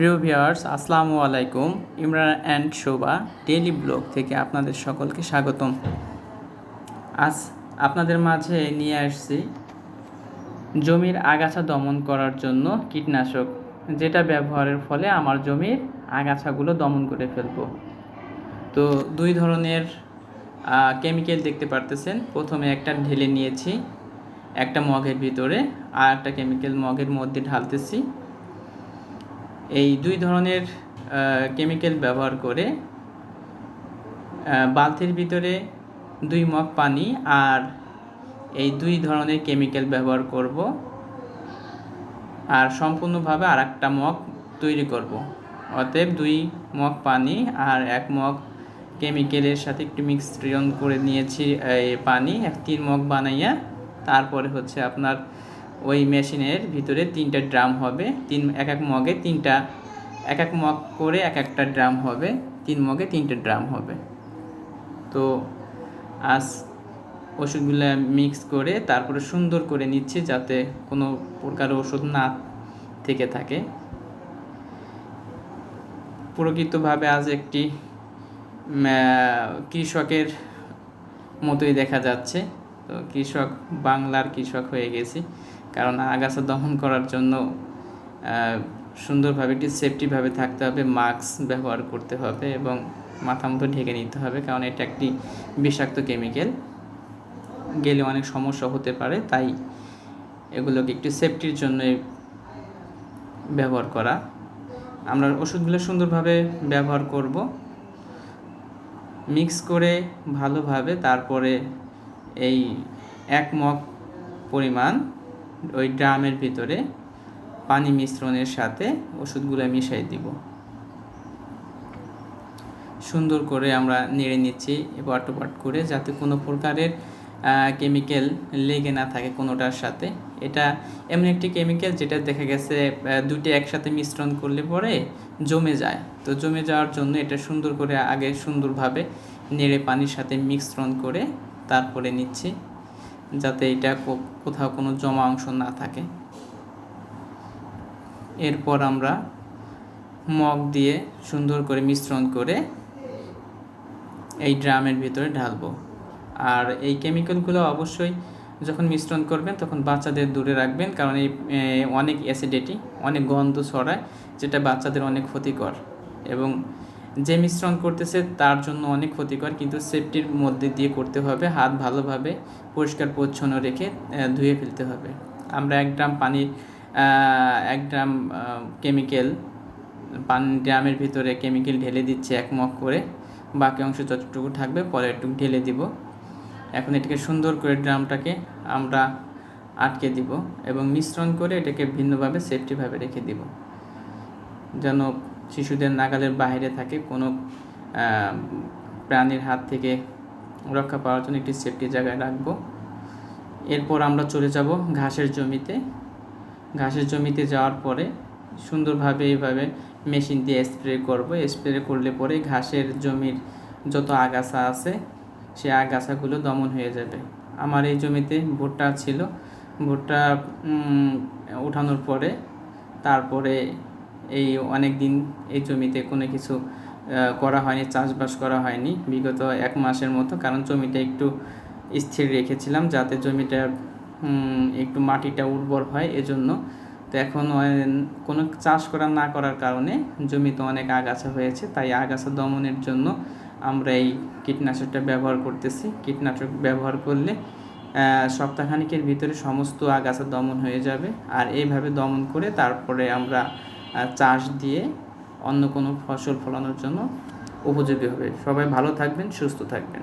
প্রিয় ভিউয়ার্স, আসসালামু আলাইকুম। Imran and Shova daily blog থেকে আপনাদের সকলকে স্বাগতম। আজ আপনাদের মাঝে নিয়ে আসছি জমির আগাছা দমন করার জন্য কীটনাশক, যেটা ব্যবহারের ফলে আমার জমির আগাছাগুলো দমন করে ফেলব। তো দুই ধরনের কেমিক্যাল দেখতে পারতেছেন। প্রথমে একটা ঢেলে নিয়েছি, একটা মগের ভিতরে, আর একটা কেমিক্যাল মগের মধ্যে ঢালতেছি। এই দুই ধরনের কেমিক্যাল ব্যবহার করে বালতির ভিতরে দুই মগ পানি আর এই দুই ধরনের কেমিক্যাল ব্যবহার করব আর সম্পূর্ণভাবে আর একটা মগ তৈরি করব। অতএব দুই মগ পানি আর এক মগ কেমিক্যালের সাথে একটু মিশ্রণ করে নিয়েছি, এই পানি এক তিন মগ বানাইয়া তারপরে হচ্ছে আপনার ওই মেশিনের ভিতরে তিনটা ড্রাম হবে। তিন, এক এক মগে তিনটা, এক এক মগ করে এক একটা ড্রাম হবে। তিন মগে তিনটে ড্রাম হবে। তো আজ ওষুধগুলো মিক্স করে তারপরে সুন্দর করে নিচ্ছি যাতে কোনো প্রকার ওষুধ না থেকে থাকে। প্রকৃতভাবে আজ একটি কৃষকের মতোই দেখা যাচ্ছে। তো কৃষক, বাংলার কৃষক হয়ে গেছি। কারণ আগাছা দহন করার জন্য সুন্দরভাবে একটি সেফটিভাবে থাকতে হবে মাস্ক ব্যবহার করতে হবে এবং মাথা মতো ঢেকে নিতে হবে কারণ এটা একটি বিষাক্ত কেমিক্যাল গেলে অনেক সমস্যা হতে পারে, তাই এগুলোকে একটু সেফটির জন্য ব্যবহার করা। আমরা ওষুধগুলো সুন্দরভাবে ব্যবহার করব। মিক্স করে ভালোভাবে তারপরে এই এক মগ পরিমাণ ওই ড্রামের ভিতরে পানি মিশ্রণের সাথে ওষুধগুলো মিশাই দিব। সুন্দর করে আমরা নেড়ে নিচ্ছি পাট করে, যাতে কোনো প্রকারের কেমিক্যাল লেগে না থাকে কোনোটার সাথে। এটা এমন একটি কেমিক্যাল যেটা দেখা গেছে দুটি একসাথে মিশ্রণ করলে পরে জমে যায়। তো জমে যাওয়ার জন্য এটা সুন্দর করে আগে সুন্দরভাবে নেড়ে পানির সাথে মিশ্রণ করে তারপরে নিচ্ছি। যাতে এটা কোথাও কোনো জমা অংশ না থাকে। এরপর আমরা মগ দিয়ে সুন্দর করে মিশ্রণ করে এই ড্রামের ভিতরে ঢালবো। আর এই কেমিক্যালগুলো অবশ্যই যখন মিশ্রণ করবেন তখন বাচ্চাদের দূরে রাখবেন, কারণ এই অনেক অ্যাসিডিটি, অনেক গন্ধ ছড়ায়, যেটা বাচ্চাদের অনেক ক্ষতিকর। এবং যে মিশ্রণ করতেছে তার জন্য অনেক ক্ষতিকর, কিন্তু সেফটির মধ্যে দিয়ে করতে হবে। হাত ভালোভাবে পরিষ্কার, পরিচ্ছন্ন রেখে ধুয়ে ফেলতে হবে। আমরা এক গ্রাম পানি এক গ্রাম কেমিক্যাল পান ড্রামের ভিতরে কেমিক্যাল ঢেলে দিচ্ছি এক মগ করে। বাকি অংশ যতটুকু থাকবে পরে একটু ঢেলে দিব। এখন এটাকে সুন্দর করে ড্রামটাকে আমরা আটকে দিব এবং মিশ্রণ করে এটাকে ভিন্নভাবে সেফটিভাবে রেখে দিব। যেন শিশুদের নাগালের বাইরে থাকে কোনো প্রাণীর হাত থেকে রক্ষা পাওয়ার জন্য একটি সেফটি জায়গায় রাখব। এরপর আমরা চলে যাব ঘাসের জমিতে। ঘাসের জমিতে যাওয়ার পরে সুন্দরভাবে এইভাবে মেশিন দিয়ে স্প্রে করব। স্প্রে করলে পরে ঘাসের জমির যত আগাছা আছে সে আগাছাগুলো দমন হয়ে যাবে। আমার এই জমিতে ভুট্টা ছিল। ভুট্টা উঠানোর পরে তারপরে এই অনেক দিন এই জমিতে কোনো কিছু করা হয়নি, চাষবাস করা হয়নি। বিগত এক মাসের মতো, কারণ জমিটা একটু স্থির রেখেছিলাম যাতে জমিটা একটু মাটিটা উর্বর হয় এজন্য। তো এখন কোনো চাষ করা না করার কারণে জমিতে অনেক আগাছা হয়েছে, তাই আগাছা দমনের জন্য আমরা এই কীটনাশকটা ব্যবহার করতেছি। কীটনাশক ব্যবহার করলে সপ্তাহখানিকের ভিতরে সমস্ত আগাছা দমন হয়ে যাবে। আর এইভাবে দমন করে তারপরে আমরা চাষ দিয়ে অন্য কোনো ফসল ফলানোর জন্য উপযোগী হবে। সবাই ভালো থাকবেন সুস্থ থাকবেন।